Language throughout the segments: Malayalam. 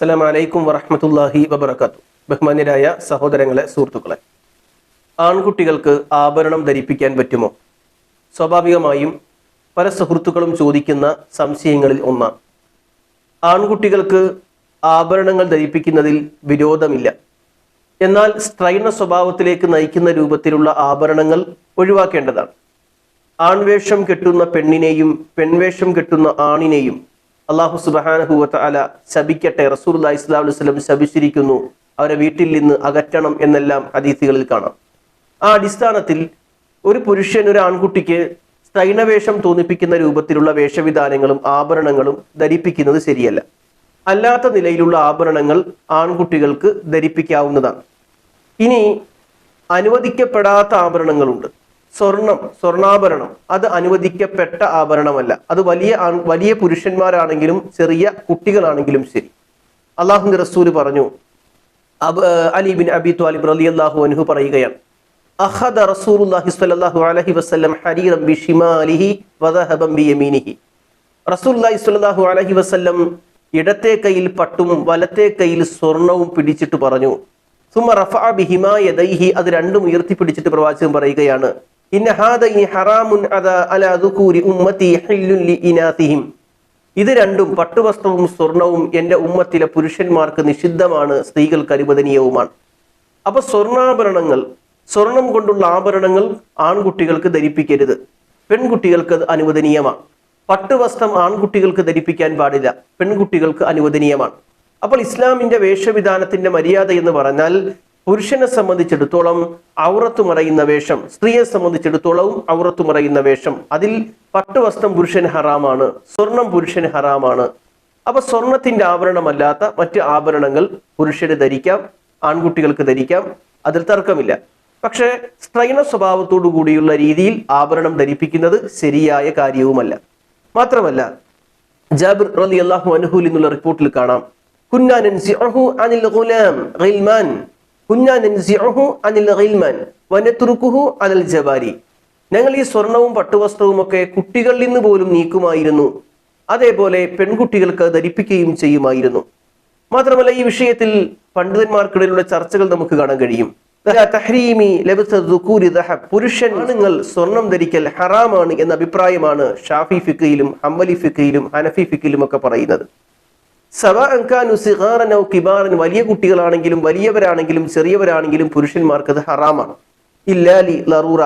അസ്സലാം അലൈക്കും വറഹമത്തല്ലാഹി വബർക്കാത്തു ബഹുമാന്യരായ സഹോദരങ്ങളെ സുഹൃത്തുക്കളെ ആൺകുട്ടികൾക്ക് ആഭരണം ധരിപ്പിക്കാൻ പറ്റുമോ? സ്വാഭാവികമായും പല സുഹൃത്തുക്കളും ചോദിക്കുന്ന സംശയങ്ങളിൽ ഒന്നാണ്. ആൺകുട്ടികൾക്ക് ആഭരണങ്ങൾ ധരിപ്പിക്കുന്നതിൽ വിരോധമില്ല. എന്നാൽ സ്ത്രൈണ സ്വഭാവത്തിലേക്ക് നയിക്കുന്ന രൂപത്തിലുള്ള ആഭരണങ്ങൾ ഒഴിവാക്കേണ്ടതാണ്. ആൺവേഷം കെട്ടുന്ന പെണ്ണിനെയും പെൺവേഷം കെട്ടുന്ന ആണിനെയും അള്ളാഹു സുബാനഹുവത്ത അല ശപിക്കട്ടെ. റസൂൽ ഇസ്ലാം വസ്ലം ശപിച്ചിരിക്കുന്നു. അവരെ വീട്ടിൽ നിന്ന് അകറ്റണം എന്നെല്ലാം അതിഥികളിൽ കാണാം. ആ അടിസ്ഥാനത്തിൽ ഒരു പുരുഷൻ ഒരു ആൺകുട്ടിക്ക് സ്ത്രൈണവേഷം തോന്നിപ്പിക്കുന്ന രൂപത്തിലുള്ള വേഷവിധാനങ്ങളും ആഭരണങ്ങളും ധരിപ്പിക്കുന്നത് ശരിയല്ല. അല്ലാത്ത നിലയിലുള്ള ആഭരണങ്ങൾ ആൺകുട്ടികൾക്ക് ധരിപ്പിക്കാവുന്നതാണ്. ഇനി അനുവദിക്കപ്പെടാത്ത ആഭരണങ്ങളുണ്ട്. സ്വർണം സ്വർണാഭരണം അത് അനുവദിക്കപ്പെട്ട ആഭരണമല്ല. അത് വലിയ വലിയ പുരുഷന്മാരാണെങ്കിലും ചെറിയ കുട്ടികളാണെങ്കിലും ശരി. അള്ളാഹു റസൂൽ പറഞ്ഞു അബ് Ali bin Abi Talib Ali അള്ളാഹു അനുഹു പറയുകയാണ് അഹദ റസൂലുള്ളാഹി സ്വല്ലല്ലാഹു അലൈഹി വസല്ലം ഹരീറൻ ബിഷിമാലിഹി വദഹബൻ ബിയമീനിഹി റസൂലുള്ളാഹി സ്വല്ലല്ലാഹു അലൈഹി വസല്ലം ഇടത്തെ കയ്യിൽ പട്ടും വലത്തെ കയ്യിൽ സ്വർണവും പിടിച്ചിട്ട് പറഞ്ഞു സുമ റഫഅ ബിഹിമാ യദൈഹി. അത് രണ്ടും ഉയർത്തിപ്പിടിച്ചിട്ട് പ്രവാചകൻ പറയുകയാണ് ഇത് രണ്ടും പട്ടുവസ്ത്രവും സ്വർണവും എന്റെ ഉമ്മത്തിലെ പുരുഷന്മാർക്ക് നിഷിദ്ധമാണ് സ്ത്രീകൾക്ക് അനുവദനീയവുമാണ്. അപ്പൊ സ്വർണാഭരണങ്ങൾ സ്വർണം കൊണ്ടുള്ള ആഭരണങ്ങൾ ആൺകുട്ടികൾക്ക് ധരിപ്പിക്കരുത്. പെൺകുട്ടികൾക്ക് അത് അനുവദനീയമാണ് പട്ടുവസ്ത്രം ആൺകുട്ടികൾക്ക് ധരിപ്പിക്കാൻ പാടില്ല പെൺകുട്ടികൾക്ക് അനുവദനീയമാണ്. അപ്പോൾ ഇസ്ലാമിന്റെ വേഷവിധാനത്തിന്റെ മര്യാദ എന്ന് പറഞ്ഞാൽ പുരുഷനെ സംബന്ധിച്ചിടത്തോളം ഔറത്ത് മറയുന്ന വേഷം സ്ത്രീയെ സംബന്ധിച്ചിടത്തോളവും ഔറത്ത് മറയുന്ന വേഷം. അതിൽ പട്ടുവസ്ത്രം പുരുഷന് ഹറാമാണ് സ്വർണം പുരുഷന് ഹറാമാണ്. അപ്പൊ സ്വർണത്തിന്റെ ആഭരണമല്ലാത്ത മറ്റ് ആഭരണങ്ങൾ പുരുഷന് ധരിക്കാം ആൺകുട്ടികൾക്ക് ധരിക്കാം അതിൽ തർക്കമില്ല. പക്ഷേ സ്ത്രൈണ സ്വഭാവത്തോടു കൂടിയുള്ള രീതിയിൽ ആഭരണം ധരിപ്പിക്കുന്നത് ശരിയായ കാര്യവുമല്ല. മാത്രമല്ല ജാബിർ റലി അള്ളാഹു അനുഹുൽ എന്നുള്ള റിപ്പോർട്ടിൽ കാണാം. ഞങ്ങൾ ഈ സ്വർണവും പട്ടുവസ്ത്രവും ഒക്കെ കുട്ടികളിൽ നിന്ന് പോലും നീക്കുമായിരുന്നു. അതേപോലെ പെൺകുട്ടികൾക്ക് ധരിപ്പിക്കുകയും ചെയ്യുമായിരുന്നു. മാത്രമല്ല ഈ വിഷയത്തിൽ പണ്ഡിതന്മാർക്കിടയിലുള്ള ചർച്ചകൾ നമുക്ക് കാണാൻ കഴിയും. പുരുഷൻ നിങ്ങൾ സ്വർണം ധരിക്കൽ ഹറാമാണ് എന്ന അഭിപ്രായമാണ് ഷാഫി ഫിക്കയിലും ഹംബലി ഫിക്കയിലും ഹനഫി ഫിക്കയിലും ഒക്കെ പറയുന്നത്. സവാഅൻ കാനു സിഗാറൻ ഔ കിബാറൻ വലിയ കുട്ടികളാണെങ്കിലും വലിയവരാണെങ്കിലും ചെറിയവരാണെങ്കിലും പുരുഷന്മാർക്ക് അത് ഹറാമാണ്. ഇല്ലാലി ലറൂറ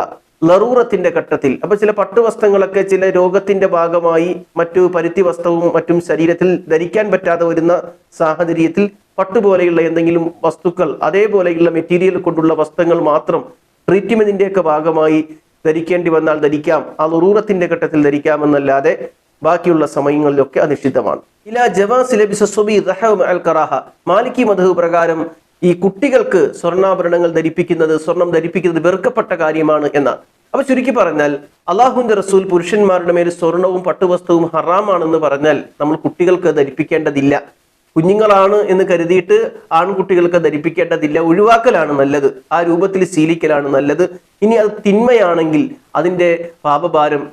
ലറൂറത്തിന്റെ ഘട്ടത്തിൽ. അപ്പൊ ചില പട്ടുവസ്ത്രങ്ങളൊക്കെ ചില രോഗത്തിന്റെ ഭാഗമായി മറ്റു പരുത്തി വസ്ത്രവും മറ്റും ശരീരത്തിൽ ധരിക്കാൻ പറ്റാതെ വരുന്ന സാഹചര്യത്തിൽ പട്ടുപോലെയുള്ള എന്തെങ്കിലും വസ്തുക്കൾ അതേപോലെയുള്ള മെറ്റീരിയൽ കൊണ്ടുള്ള വസ്ത്രങ്ങൾ മാത്രം ട്രീറ്റ്മെന്റിന്റെയൊക്കെ ഭാഗമായി ധരിക്കേണ്ടി വന്നാൽ ധരിക്കാം. ആ ലറൂറത്തിന്റെ ഘട്ടത്തിൽ ധരിക്കാമെന്നല്ലാതെ ബാക്കിയുള്ള സമയങ്ങളിലൊക്കെ അനിഷിദ്ധമാണ് നിഷിദ്ധമാണ് ഇല ജവാസ് മാലിക്കി മധു പ്രകാരം ഈ കുട്ടികൾക്ക് സ്വർണാഭരണങ്ങൾ ധരിപ്പിക്കുന്നത് സ്വർണം ധരിപ്പിക്കുന്നത് വെറുക്കപ്പെട്ട കാര്യമാണ് എന്നാണ്. അപ്പൊ ചുരുക്കി പറഞ്ഞാൽ അള്ളാഹുവിന്റെ റസൂൽ പുരുഷന്മാരുടെ മേൽ സ്വർണവും പട്ടുവസ്ത്രവും ഹറാമാണെന്ന് പറഞ്ഞാൽ നമ്മൾ കുട്ടികൾക്ക് ധരിപ്പിക്കേണ്ടതില്ല. കുഞ്ഞുങ്ങളാണ് എന്ന് കരുതിയിട്ട് ആൺകുട്ടികൾക്ക് ധരിപ്പിക്കേണ്ടതില്ല. ഒഴിവാക്കലാണ് നല്ലത്. ആ രൂപത്തിൽ ശീലിക്കലാണ് നല്ലത്. ഇനി അത് തിന്മയാണെങ്കിൽ അതിന്റെ പാപഭാരം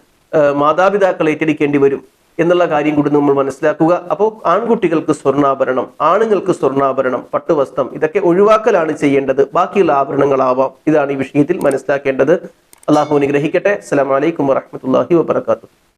മാതാപിതാക്കൾ ഏറ്റെടുക്കേണ്ടി വരും. എന്നുള്ള കാര്യം കൂടി നമ്മൾ മനസ്സിലാക്കുക. അപ്പോൾ ആൺകുട്ടികൾക്ക് സ്വർണാഭരണം ആണുങ്ങൾക്ക് സ്വർണാഭരണം പട്ടുവസ്ത്രം ഇതൊക്കെ ഒഴിവാക്കലാണ് ചെയ്യേണ്ടത്. ബാക്കിയുള്ള ആഭരണങ്ങളാവാം. ഇതാണ് ഈ വിഷയത്തിൽ മനസ്സിലാക്കേണ്ടത്. അള്ളാഹു അനുഗ്രഹിക്കട്ടെ. അസ്സലാമലൈക്കും വറഹമത്തല്ലാഹി വബർക്കാത്തു